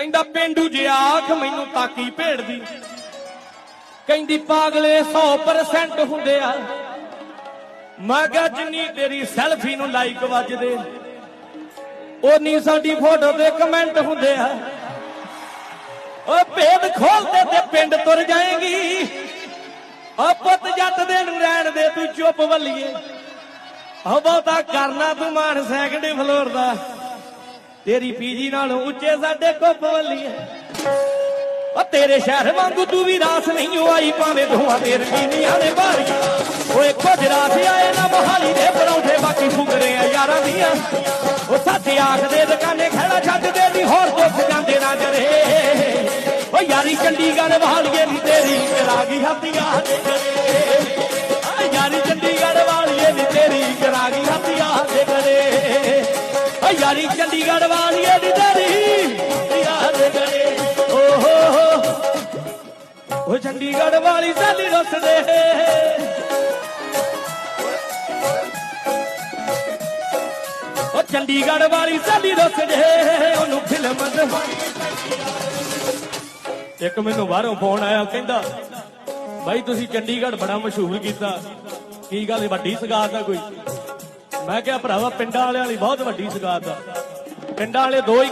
ਕਹਿੰਦਾ, ਪਿੰਡੂ ਜੇ ਆਖ ਮੈਨੂੰ ਤਾਕੀ ਭੇੜ ਦੀ? ਕਹਿੰਦੀ, ਪਾਗਲੇ 100% ਹੁੰਦੇ ਆ। ਮੈਂ ਕਿਹਾ, ਜਿੰਨੀ ਤੇਰੀ ਸੈਲਫੀ ਨੂੰ ਲਾਈਕ ਵੱਜਦੇ ਉਨੀ ਸਾਡੀ ਫੋਟੋ ਤੇ ਕਮੈਂਟ ਹੁੰਦੇ ਆ। ਓ ਭੇਦ ਖੋਲਦੇ ਤੇ ਪਿੰਡ ਤੁਰ ਜਾਏਗੀ। ਓ ਪੁੱਤ ਜੱਟ ਦੇ ਨੂੰ ਰਹਿਣ ਦੇ ਤੂੰ ਚੁੱਪ ਵੱਲੀਏ। ਓ ਬਹੁਤਾ ਕਰਨਾ ਤੂੰ ਮਾਨ ਸੈਕਿੰਡ ਫਲੋਰ ਦਾ। ਤੇਰੀ ਪੀਜੀ ਨਾਲ ਉੱਚੇ ਸਾਡੇ ਕੁੱਪ ਵੱਲੀਏ ਓ ਤੇਰੇ ਸ਼ਹਿਰ ਵਾਂਗੂ ਤੂੰ ਵੀ ਰਾਸ ਨਹੀਂ ਆਈ ਭਾਵੇਂ ਦੋਹਾਂ ਦੇ ਰੰਗੀਨੀਆਂ ਦੇ ਬਾਰੀਆਂ ਓਏ ਕੁਝ ਰਾਸ ਆਏ ਨਾ ਮੋਹਾਲੀ ਦੇ ਪਰੌਂਠੇ, ਬਾਕੀ ਫੁਕਰੇ ਆ ਯਾਰਾਂ ਦੀਆਂ। ਓ ਸੱਚ ਆਖਦੇ ਦੁਕਾਨੇ ਖੜਾ ਛੱਡਦੇ ਨਹੀਂ ਹੋਰ ਦੁੱਖ ਜਾਂਦੇ ਨਾ ਜਰੇ ਓ ਯਾਰੀ ਚੰਡੀਗੜ੍ਹ ਵਾਲੀਏ ਦੀ ਤੇਰੀ ਕਰਾ ਗਈ ਹੱਥੀਆਂ ਦੇ ਕਰੇ। ਓ ਯਾਰੀ ਚੰਡੀਗੜ੍ਹ ਵਾਲੀਏ ਦੀ ਤੇਰੀ ਕਰਾ ਗਈ ਹੱਥੀਆਂ ਦੇ ਓ ਯਾਰੀ ਚੰਡੀਗੜ੍ਹ ਵਾਲੀਏ ਨੀ ਤੇਰੀ ਹੱਥੀਆਂ ਕਰੇ। ਓ ਹੋ ਹੋ ਓ ਚੰਡੀਗੜ੍ਹ ਵਾਲੀ ਸਾਡੀ ਰੁੱਸਦੇ। ਓ ਚੰਡੀਗੜ੍ਹ ਵਾਲੀ ਸਾਡੀ ਰੁੱਸਦੇ। ਉਹਨੂੰ ਫਿਲਮ ਦਿਖਾਈ ਇੱਕ ਮੈਨੂੰ ਬਾਹਰੋਂ ਫੋਨ ਆਇਆ, ਕਹਿੰਦਾ, ਬਾਈ, ਤੁਸੀਂ ਚੰਡੀਗੜ੍ਹ ਬੜਾ ਮਸ਼ਹੂਰ ਕੀਤਾ। ਕੀ ਗੱਲ ਵੱਡੀ ਸਗਾਤ ਆ ਕੋਈ? ਮੈਂ ਕਿਹਾ ਭਰਾਵਾ ਪਿੰਡਾਂ ਵਾਲਿਆਂ ਲਈ ਬਹੁਤ ਵੱਡੀ ਸਗਾਤ ਆ। ਪਿੰਡਾਂ ਵਾਲੇ ਦੋ ਹੀ